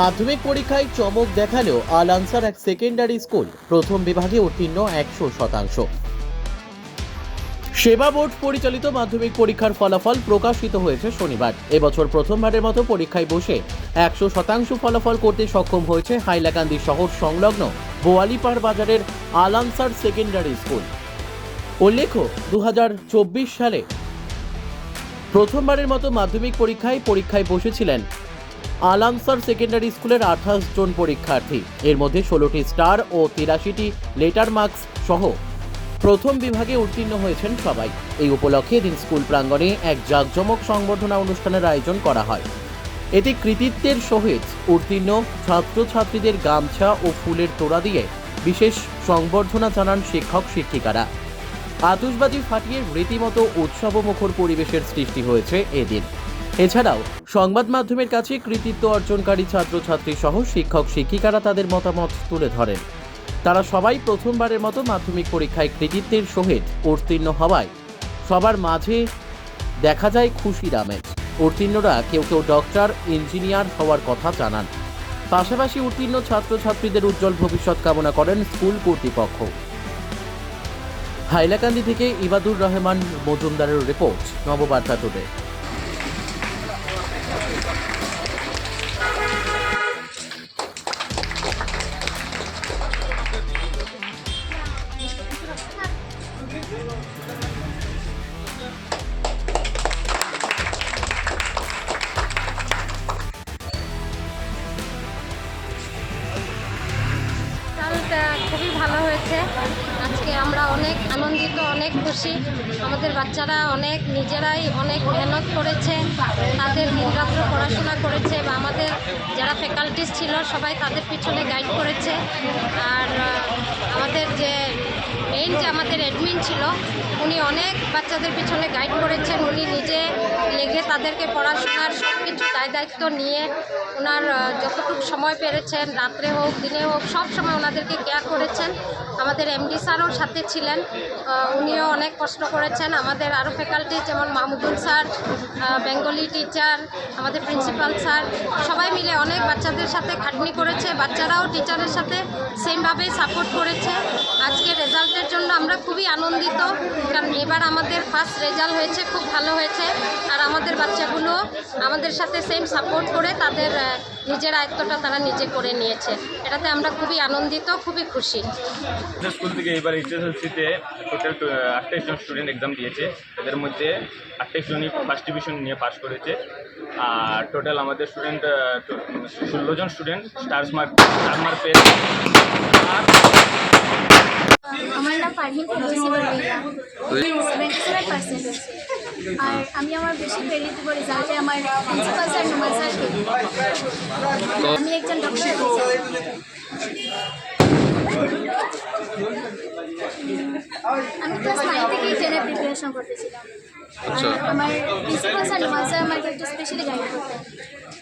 মাধ্যমিক পরীক্ষায় চমক দেখালেও আল আনসার এক সেকেন্ডারি স্কুল, প্রথম বিভাগে উত্তীর্ণ একশো শতাংশ। সেবা বোর্ড পরিচালিত মাধ্যমিক পরীক্ষার ফলাফল প্রকাশিত হয়েছে শনিবার। এবছর প্রথমবারের মতো পরীক্ষায় বসে একশো শতাংশ ফলাফল করতে সক্ষম হয়েছে হাইলাকান্দি শহর সংলগ্ন বোয়ালিপাড় বাজারের আল আনসার সেকেন্ডারি স্কুল। উল্লেখ্য দু হাজার চব্বিশ সালে প্রথমবারের মতো মাধ্যমিক পরীক্ষায় পরীক্ষায় বসেছিলেন আলামসার সেকেন্ডারি স্কুলের আঠাশ জন পরীক্ষার্থী। এর মধ্যে ষোলোটি স্টার ও তিরাশিটি লেটার মার্কস সহ প্রথম বিভাগে উত্তীর্ণ হয়েছেন সবাই। এই উপলক্ষে এদিন স্কুল প্রাঙ্গণে এক জাঁকজমক সংবর্ধনা অনুষ্ঠানের আয়োজন করা হয়। এতে কৃতিত্বের সহিত উত্তীর্ণ ছাত্রছাত্রীদের গামছা ও ফুলের তোড়া দিয়ে বিশেষ সংবর্ধনা জানান শিক্ষক, শিক্ষিকারা। আতশবাজি ফাটিয়ে রীতিমতো উৎসবমুখর পরিবেশের সৃষ্টি হয়েছে এদিন। এছাড়াও, সংবাদ মাধ্যমের কাছে কৃতিত্ব অর্জনকারী ছাত্রছাত্রী সহ শিক্ষক শিক্ষিকারা তাদের মতামত তুলে ধরেন। তারা সবাই প্রথমবারের মতো মাধ্যমিক পরীক্ষায় কৃতিত্বের সহিত উত্তীর্ণ হওয়ায় সবার মাঝে দেখা যায় খুশির আমেজ। উত্তীর্ণরা কেউ কেউ ডক্টর, ইঞ্জিনিয়ার হওয়ার কথা জানান। পাশাপাশি উত্তীর্ণ ছাত্রছাত্রীদের উজ্জ্বল ভবিষ্যৎ কামনা করেন স্কুল কর্তৃপক্ষ। হাইলাকান্দি থেকে ইবাদুর রহমান মজুমদারের রিপোর্ট, নববার্তা টুডে। খুবই ভালো হয়েছে। আজকে আমরা অনেক আনন্দিত, অনেক খুশি। আমাদের বাচ্চারা অনেক, নিজেরাই অনেক মেহনত করেছে। তাদের দিনরাত্র পড়াশোনা করেছে বা আমাদের যারা ফ্যাকাল্টিস ছিল সবাই তাদের পিছনে গাইড করেছে। আর আমাদের যে মেইন যে আমাদের অ্যাডমিন ছিল। উনি অনেক বাচ্চাদের পিছনে গাইড করেছেন। উনি নিজে লেগে তাদেরকে পড়াশোনার সব কিছু দায় দায়িত্ব নিয়ে ওনার যতটুকু সময় পেরেছেন, রাত্রে হোক, দিনে হোক, সব সময় ওনাদেরকে কেয়ার করেছেন। আমাদের এমডি স্যারও সাথে ছিলেন। উনিও অনেক কষ্ট করেছেন। আমাদের আরও ফ্যাকাল্টি যেমন মাহমুদুল স্যার বেঙ্গলি টিচার আমাদের প্রিন্সিপাল স্যার, সবাই মিলে অনেক বাচ্চাদের সাথে খাটনি করেছে। বাচ্চারাও টিচারের সাথে সেমভাবেই সাপোর্ট করেছে। আজকে রেজাল্টের জন্য আমরা খুবই আনন্দিত, কারণ এবার আমাদের ফার্স্ট রেজাল্ট হয়েছে, খুব ভালো হয়েছে। আর আমাদের বাচ্চাগুলো আমাদের সাথে সেম সাপোর্ট করে তাদের নিজের আয়ত্তটা তারা নিজে করে নিয়েছে। এটাতে আমরা খুবই আনন্দিত, খুবই খুশি। স্কুল থেকে এবার এইচএসএলসিতে টোটাল আটটাইশ জন স্টুডেন্ট এক্সাম দিয়েছে। এদের মধ্যে আটটাইশ জনই ফার্স্ট ডিভিশন নিয়ে পাস করেছে। আর টোটাল আমাদের স্টুডেন্ট ষোলো জন student stars mark star mark পেয়েছে। আর আমার নাম পারভিন আর আমি আমার বেশি ক্রেডিট দেবো রেজাল্টে আমার প্রিন্সিপাল স্যার নুমান স্যারকে আমি একজন ডক্টর আমি ক্লাস নাইন থেকেই টেনের প্রিপারেশন করতেছিলাম। আচ্ছা। আমার প্রিন্সিপাল স্যার নুমান স্যার আমাকে একটু স্পেশালি গাইড করতেন।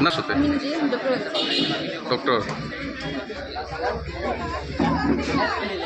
না সাথে। ডক্টর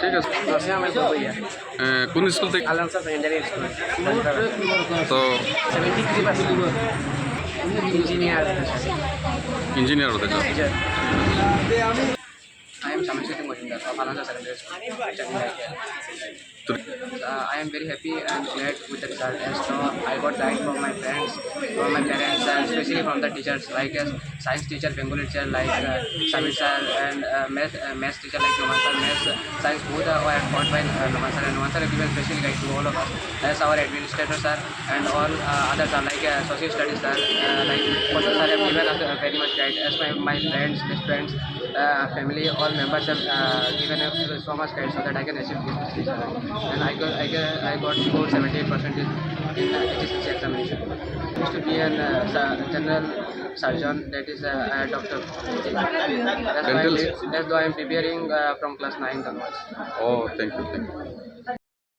ঠিক আছে। আহ, কোন স্কুল থেকে? তো engineer engineer I am Shamashwati Mojumdar of Alansa Secondary School. Uh, I am very happy and glad with the result. As so I got guide from my friends, from my parents and especially from the teachers like uh, science teacher, Bengali teacher like uh, Samir sir and uh, math, uh, math teacher like Noman sir, math, uh, science both uh, were taught by uh, Noman sir. And Noman sir given special guide to all of us as our administrator sir and all uh, others are like uh, social studies sir, uh, like Moshe sir have given us uh, very much guide. As my, my friends, best friends, uh, family all members have uh, given a, so much guide so that I can achieve this decision. and I got I got I got 478 percent in HSC uh, examination. I used to be a uh, general surgeon that is a, doctor that's why, I'm, that's why i'm preparing uh, from class 9 onwards oh thank you thank you